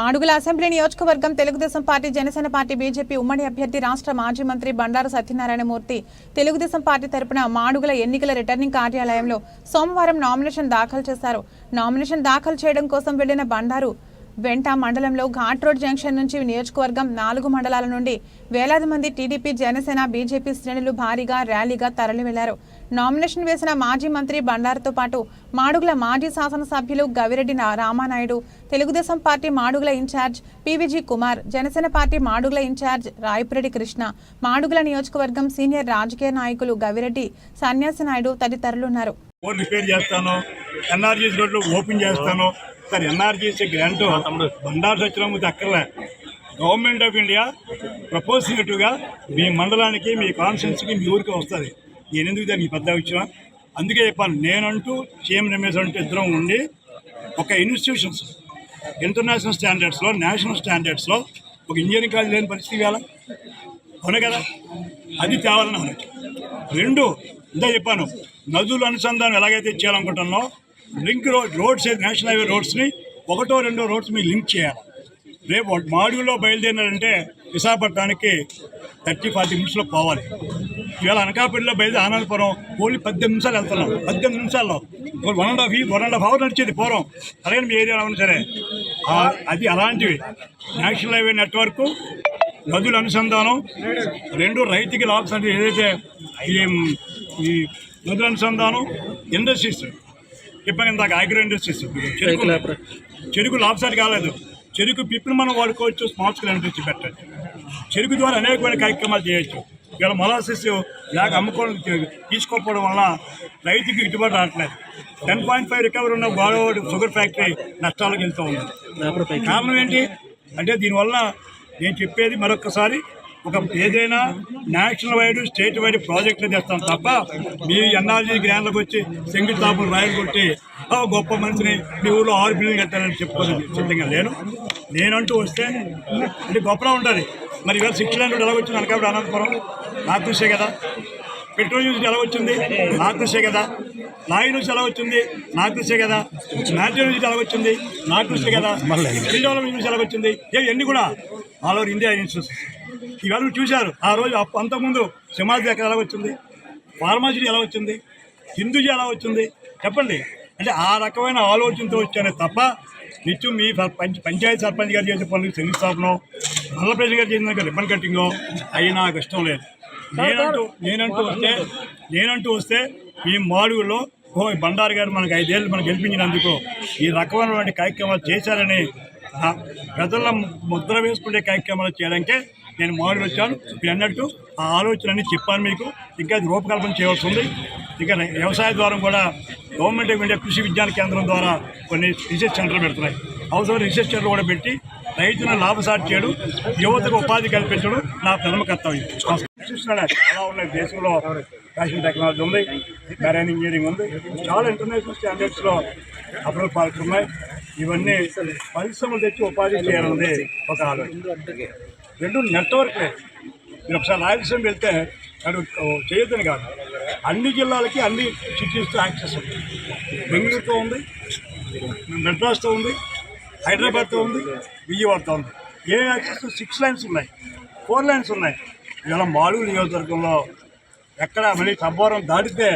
Madugula assembly నియోజకవర్గం Telugu Desam party Janasena party BJP ఉమ్మడి అభ్యర్థి రాష్ట్ర మాజీ మంత్రి బండారు సత్యనారాయణమూర్తి తెలుగుదేశం పార్టీ తరపున మాడుగుల ఎన్నికల రిటర్నింగ్ కార్యాలయంలో సోమవారం నామినేషన్ దాఖలు చేశారు. నామినేషన్ దాఖలు చేయడం కోసం వెళ్ళిన బండారు వెంట మండలంలో ఘాట్ రోడ్ జంక్షన్ నుంచి నియోజకవర్గం నాలుగు మండలాల నుండి వేలాది మంది టీడీపీ జనసేన బీజేపీ శ్రేణులు భారీగా ర్యాలీగా తరలి వెళ్ళారు నామినేషన్ వేసిన మాజీ మంత్రి బండారుతో పాటు మాడుగుల మాజీ శాసనసభ్యులు Gavireddy Ramanaidu Telugu Desam party Madugula in charge P V G Kumar Janasena party Madugula in charge Rayapureddy Krishna Madugula నియోజకవర్గం సీనియర్ రాజకీయ నాయకులు గవిరెడ్డి సన్యాసి నాయుడు తదితరులున్నారు. ఓపెన్ చేస్తాను sir NRGC grant Bandaru Satyanamurthy అక్కర్లే. గవర్నమెంట్ ఆఫ్ ఇండియా ప్రపోజిటివ్గా మీ మండలానికి మీ కాన్స్టిట్యున్సీకి మీ ఊరికి వస్తుంది. నేను ఎందుకు దానికి పెద్ద విషయం? అందుకే చెప్పాను నేనంటూ సీఎం రమేష్ అంటూ ఇద్దరం ఉండి ఒక ఇన్స్టిట్యూషన్స్ ఇంటర్నేషనల్ స్టాండర్డ్స్లో నేషనల్ స్టాండర్డ్స్లో ఒక ఇంజనీరింగ్ కాలేజ్ లేని పరిస్థితి కావాలా అవును కదా? అది తేవాలని ఆలోచన. రెండు ఇందా చెప్పాను నదుల అనుసంధానం ఎలాగైతే చేయాలనుకుంటున్నానో link road roads national highway రోడ్స్ని ఒకటో రెండో రోడ్స్ మీరు లింక్ చేయాలి. రేపు మాడ్యూల్లో బయలుదేరినారంటే విశాఖపట్నానికి థర్టీ ఫార్టీ నిమిషాల్లో పోవాలి. ఇవాళ అనకాపల్లిలో బయలుదేరి ఆనందపురం ఓన్లీ పద్దెనిమిది నిమిషాలు వెళ్తున్నాం. పద్దెనిమిది నిమిషాల్లో one and half one and half hour నడిచేది పూర్వం అలాగే మీ ఏరియాలో ఉన్నా సరే. అది అలాంటివి. నేషనల్ హైవే నెట్వర్క్ నదుల అనుసంధానం రెండు రైతుకి లాభం ఏదైతే ఈ ఈ నదుల అనుసంధానం ఇండస్ట్రీస్ చెప్పాను ఇందాక అగ్రో ఇండస్ట్రీస్ చెరుకు చెరుకు లాభసారి కాలేదు. చెరుకు పిప్పులు మనం వాడుకోవచ్చు స్కేల్ ఇండస్ట్రీ పెట్టచ్చు చెరుకు ద్వారా అనేకమైన కార్యక్రమాలు చేయొచ్చు. ఇవాళ మొలాసిస్ లేక అమ్ముకోవడం తీసుకోకపోవడం వల్ల రైతుకి గిట్టుబాటు రావట్లేదు. టెన్ పాయింట్ ఫైవ్ రికవరీ ఉన్న గోడవాడు షుగర్ ఫ్యాక్టరీ నష్టాలకు వెళ్తూ ఉంది. కారణం ఏంటి? అంటే దీనివల్ల నేను చెప్పేది మరొకసారి ఒక ఏదైనా నేషనల్ వైడ్ స్టేట్ వైడ్ ప్రాజెక్టులు తెస్తాం తప్ప మీ ఎన్ఆర్జీ గ్రాండ్లకు వచ్చి శంకుస్థాపన రాయలు కొట్టి "ఆ, గొప్ప మనిషిని మీ ఊళ్ళో ఆరు బిల్డింగ్ కట్టాలని చెప్పుకోలేదు. సిద్ధంగా లేను. నేనంటూ వస్తే అంటే గొప్పలా ఉంటుంది మరి ఇవాళ సిక్స్ లైన్ ఎలా వచ్చింది అనకాపడి అనంతపురం. నాకు చూసే కదా. పెట్రోల్ యూజ్ ఎలా వచ్చింది నాకు చూసే కదా లాయి నుంచి ఎలా వచ్చింది నాకు చూసే కదా మ్యాటర్ నుంచి ఎలా వచ్చింది నాకు చూసే కదా నుంచి ఎలా వచ్చింది ఇవన్నీ కూడా. ఆల్ ఓవర్ ఇండియా ఇన్స్టిట్యూట్స్ ఇవాళ చూశారు ఆ రోజు అంతకుముందు సమాజ్ ఎక్కడ ఎలా వచ్చింది? ఫార్మాసిటీ ఎలా వచ్చింది? హిందూజీ ఎలా వచ్చింది? చెప్పండి. అంటే ఆ రకమైన ఆలోచనతో వచ్చానే తప్ప నిత్యం మీ పంచాయతీ సర్పంచ్ గారు చేసే పనులకు శంకుస్థాపనం నల్లప్రజ గారు చేసిన రిబ్బన్ కట్టింగో అవి నాకు ఇష్టం లేదు. నేనంటూ నేనంటూ వస్తే నేనంటూ వస్తే ఈ మాడుగులో ఓ బండారు గారు మనకు ఐదేళ్ళు మనకు గెలిపించినందుకు ఈ రకమైనటువంటి కార్యక్రమాలు చేశారని ప్రజల ముద్ర వేసుకునే కార్యక్రమాలు చేయడానికే నేను మాడుగు వచ్చాను. మీరు అన్నట్టు ఆ ఆలోచనని చెప్పాను మీకు. ఇంకా రూపకల్పన చేయవలసి ఉంది. ఇంకా వ్యవసాయ ద్వారా కూడా గవర్నమెంట్ ఆఫ్ ఇండియా కృషి విజ్ఞాన కేంద్రం ద్వారా కొన్ని రీసెర్చ్ సెంటర్లు పెడుతున్నాయి. అవసరం రీసెర్చ్ సెంటర్ కూడా పెట్టి రైతులను లాభసాటి చేయడం యువతకు ఉపాధి కల్పించడం. నా ప్రథమ కర్తవ్యం. చాలా ఉన్నాయి. దేశంలో ఫ్యాషన్ టెక్నాలజీ ఉంది మెరైన్ ఇంజనీరింగ్ ఉంది. చాలా ఇంటర్నేషనల్ స్టాండర్డ్స్లో అప్రూవల్ పాల్గొన్నాయి ఉన్నాయి. ఇవన్నీ పరిశ్రమలు తెచ్చి ఉపాధి చేయాలన్నది ఒక ఆలోచన. రెండు నెట్వర్క్ లేదు మీరు ఒకసారి రాయలసీమ వెళ్తే అది చేయొద్దని కాదు. అన్ని జిల్లాలకి అన్ని సిటీస్తో యాక్సెస్ ఉంది. బెంగళూరుతో ఉంది మెడ్రాస్తో ఉంది హైదరాబాద్తో ఉంది విజయవాడతో ఉంది. ఏ యాక్సెస్ సిక్స్ లైన్స్ ఉన్నాయి. ఫోర్ లైన్స్ ఉన్నాయి. ఇవాళ మాడుగు నియోజకవర్గంలో ఎక్కడ మళ్ళీ సబ్బోరం దాటితే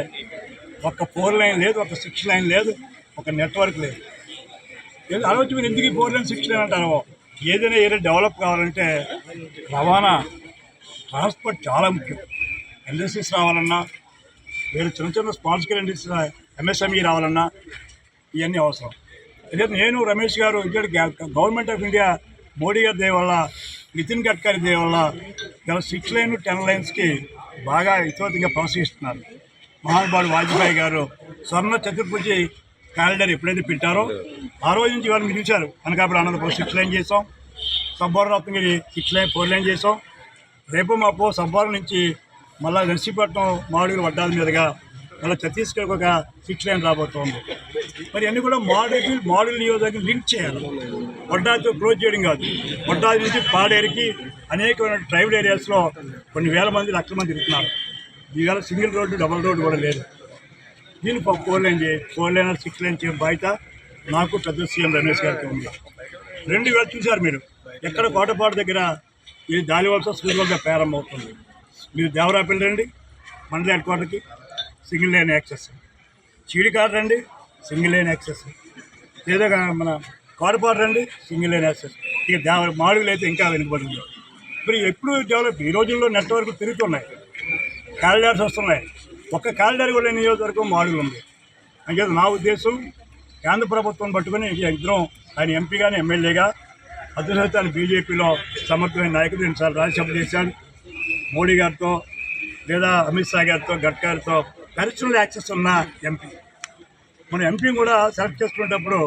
ఒక ఫోర్ లైన్ లేదు ఒక సిక్స్ లైన్ లేదు ఒక నెట్వర్క్ లేదు. అడవచ్చు మీరు ఎందుకు ఫోర్ లైన్ సిక్స్ లైన్ అంటారు ఏదైనా ఏదైనా డెవలప్ కావాలంటే రవాణా ట్రాన్స్పోర్ట్ చాలా ముఖ్యం. ఇండస్ట్రీస్ రావాలన్నా వేరే చిన్న చిన్న స్పాన్సికల్ స్కేల్ ఎంఎస్ఎంఈ రావాలన్నా ఇవన్నీ అవసరం. అయితే నేను రమేష్ గారు ఇక్కడ గవర్నమెంట్ ఆఫ్ ఇండియా మోడీ గారి దయ వల్ల నితిన్ గడ్కరీ దయ వల్ల ఇలా సిక్స్ లైన్ టెన్ లైన్స్కి బాగా ఇతోతిగా ప్రోత్సహిస్తున్నారు మహానుభావుడు వాజ్పేయి గారు స్వర్ణ చతుర్భుజి క్యాలెండర్ ఎప్పుడైతే పెట్టారో ఆ రోజు నుంచి ఇవాళ మీరు చూశారు. అనకాపల్లి అనంతపురం సిక్స్ లైన్ చేసాం. Sabbavaram Ratnagiri six line four line చేసాం. రేపు మాపు సబ్బవరం నుంచి మళ్ళీ నర్సీపట్నం మాడుగులు వడ్డాల మీదుగా మళ్ళీ ఛత్తీస్గఢ్ ఒక సిక్స్ లైన్ రాబోతోంది. మరి అన్నీ కూడా మోడల్ మోడల్ నియోజకవర్గం లింక్ చేయాలి. వడ్డాతో క్లోజ్ చేయడం కాదు. వడ్డాది నుంచి పాడేరికి అనేకమైన ట్రైబల్ ఏరియాస్లో కొన్ని వేల మంది లక్షల మంది తిరుగుతున్నారు. ఈవేళ సింగిల్ రోడ్డు డబుల్ రోడ్డు కూడా లేదు. నేను ఫోర్ లైన్ చేయి ఫోర్ సిక్స్ లైన్ చేయడం బయట నాకు పెద్ద సీఎం రమేష్ గారికి ఉంది. రెండు వేలు చూశారు మీరు. ఎక్కడ కోటపాటు దగ్గర ఇది దానివలస స్కూల్ వద్ద ప్రారంభమవుతుంది. మీరు దేవరాపల్లి రండి మండల హెడ్ క్వార్టర్కి సింగిల్ లైన్ యాక్సెస్. చీడికాడ రండి సింగిల్ లైన్ యాక్సెస్. లేదా మన కోటపాటు రండి సింగిల్ లైన్ యాక్సెస్. ఇక దేవ మాడుగులు అయితే ఇంకా వెనుకబడింది మరి ఎప్పుడు డెవలప్ ఈ రోజుల్లో నెట్వర్క్ తిరుగుతున్నాయి. కారిడార్స్ వస్తున్నాయి. ఒక్క కాలిడర్ కూడా నియోజకవర్గం మాడుగులు ఉంది. అంకేత నా ఉద్దేశం. కేంద్ర ప్రభుత్వం పట్టుకుని ఇద్దరం ఆయన ఎంపీగానే ఎమ్మెల్యేగా అదృష్టాన్ని బీజేపీలో సమర్థమైన నాయకుడు రెండుసార్లు రాజ్యసభ చేశాడు మోడీ గారితో లేదా అమిత్ షా గారితో గడ్కరీతో పర్సనల్ యాక్సెస్ ఉన్న ఎంపీ. మన ఎంపీ కూడా సెలెక్ట్ చేసుకునేటప్పుడు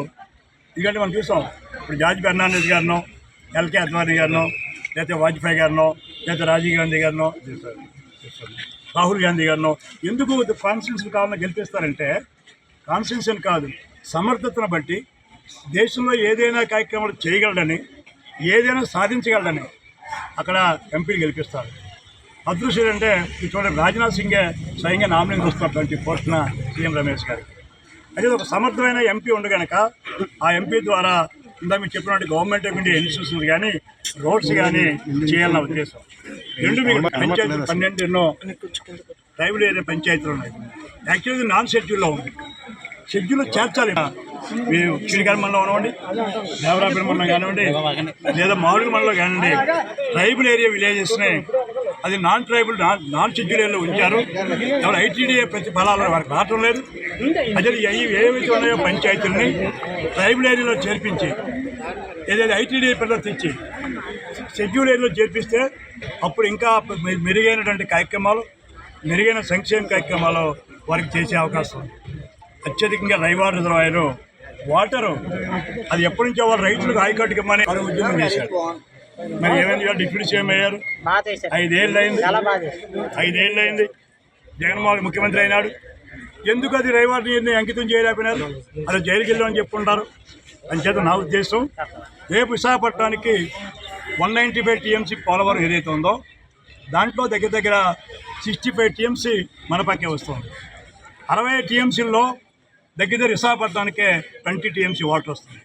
ఎందుకంటే మనం చూసాం. ఇప్పుడు జార్జ్ ఫెర్నాండెస్ గారినో ఎల్కే అద్వానీ గారినో లేకపోతే వాజ్పేయి గారినో లేకపోతే రాజీవ్ గాంధీ గారినో రాహుల్ గాంధీ గారినో. ఎందుకు కాన్స్టిట్యూన్సీ కావాలని గెలిపిస్తారంటే కాన్స్టిట్యూషన్ కాదు సమర్థతను బట్టి దేశంలో ఏదైనా కార్యక్రమాలు చేయగలడని ఏదైనా సాధించగలడని అక్కడ ఎంపీలు గెలిపిస్తారు. అదృశ్యం అంటే ఈ చూడండి రాజ్నాథ్ సింగే స్వయంగా నామినేట్ వస్తున్నారు పోస్టున సీఎం రమేష్ గారికి అదే ఒక సమర్థమైన ఎంపీ ఉండి కనుక ఆ ఎంపీ ద్వారా ఇందా మీరు చెప్పినట్టు గవర్నమెంట్ ఆఫ్ ఇండియా ఇన్స్టిట్యూషన్స్ కానీ రోడ్స్ కానీ చేయాలన్న ఉద్దేశం. రెండు మీకు పంచాయతీ పన్నెండు ఎన్నో ట్రైబల్ ఏరియా పంచాయతీలు ఉన్నాయి. యాక్చువల్లీ నాన్ షెడ్యూల్లో ఉంది. షెడ్యూల్లో చేర్చాలి. మీరు శ్రీకారం మండలం కానివ్వండి దేవరాపల్లి మండలం కానివ్వండి లేదా మామిడి మండలం కానివ్వండి ట్రైబల్ ఏరియా విలేజెస్ని అది non tribal non non schedule ఏరియాలో ఉంచారు ఎవరు ఐటీడీఏ ప్రతి ఫలాలు వారికి రావటం లేదు. అదే ఏవైతే ఉన్నాయో పంచాయతీలని ట్రైబల్ ఏరియాలో చేర్పించి ఏదైతే ఐటీడీఏ పిల్లలు తెచ్చి షెడ్యూల్ ఏరియాలో చేర్పిస్తే అప్పుడు ఇంకా మెరుగైనటువంటి కార్యక్రమాలు మెరుగైన సంక్షేమ కార్యక్రమాలు వారికి చేసే అవకాశం. అత్యధికంగా రైవార్ రిజర్వాయర్ వాటరు అది ఎప్పటి నుంచో వాళ్ళు రైతులకు హైకోర్టుకి ఇమ్మని వారు ఉద్యమం చేశారు. మరి ఏమైంది డిప్యూటీ సీఎం అయ్యారు? ఐదేళ్ళు అయింది. ఐదేళ్ళు అయింది. జగన్మోహన్ ముఖ్యమంత్రి అయినాడు. ఎందుకు అది రైవార్ అంకితం చేయలేకపోయినారు? అది జైలుకి వెళ్ళామని చెప్పుకుంటారు. చేత నా ఉద్దేశం రేపు విశాఖపట్నానికి one ninety five TMC Polavaram ఏదైతే ఉందో దాంట్లో దగ్గర దగ్గర సిక్స్టీ ఫైవ్ టీఎంసీ మన పక్కే వస్తుంది. అరవై టీఎంసీల్లో దగ్గర దగ్గర విశాఖపట్నానికే ట్వంటీ టీఎంసీ వాటర్ వస్తుంది.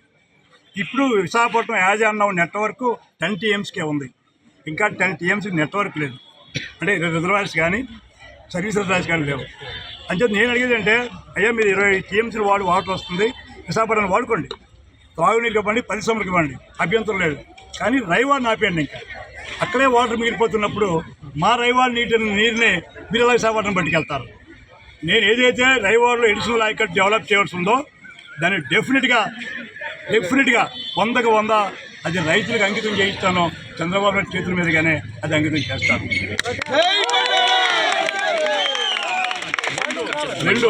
ఇప్పుడు విశాఖపట్నం యాజ్ అన్న నెట్వర్క్ టెన్ టీఎంసీకే ఉంది. ఇంకా టెన్ టీఎంసీ నెట్వర్క్ లేదు. అంటే రిజర్వాయర్స్ కానీ సర్వీస్ రిజర్వాయర్స్ కానీ లేవు. అంటే నేను అడిగేది అంటే అయ్యా మీరు ఇరవై టీఎంసీలు వాడు వాటర్ వస్తుంది విశాఖపట్నం వాడుకోండి. తాగునీరుకి ఇవ్వండి పరిశ్రమలకు ఇవ్వండి. అభ్యంతరం లేదు. కానీ రైవాడిని ఆపేయండి ఇంకా. అక్కడే వాటర్ మిగిలిపోతున్నప్పుడు మా రైవాడి నీటిని నీరుని మీరు ఎలా విశాఖపట్నం పట్టుకెళ్తారు? నేను ఏదైతే రైవాడలో ఎడిషనల్ ఆయకట్ డెవలప్ చేయాల్సి ఉందో దాన్ని డెఫినెట్గా డెఫినెట్గా వందకు వంద అది రైతులకు అంకితం చేయిస్తాను. చంద్రబాబు నాయుడు చేతుల మీదుగానే అది అంకితం చేస్తాను. రెండు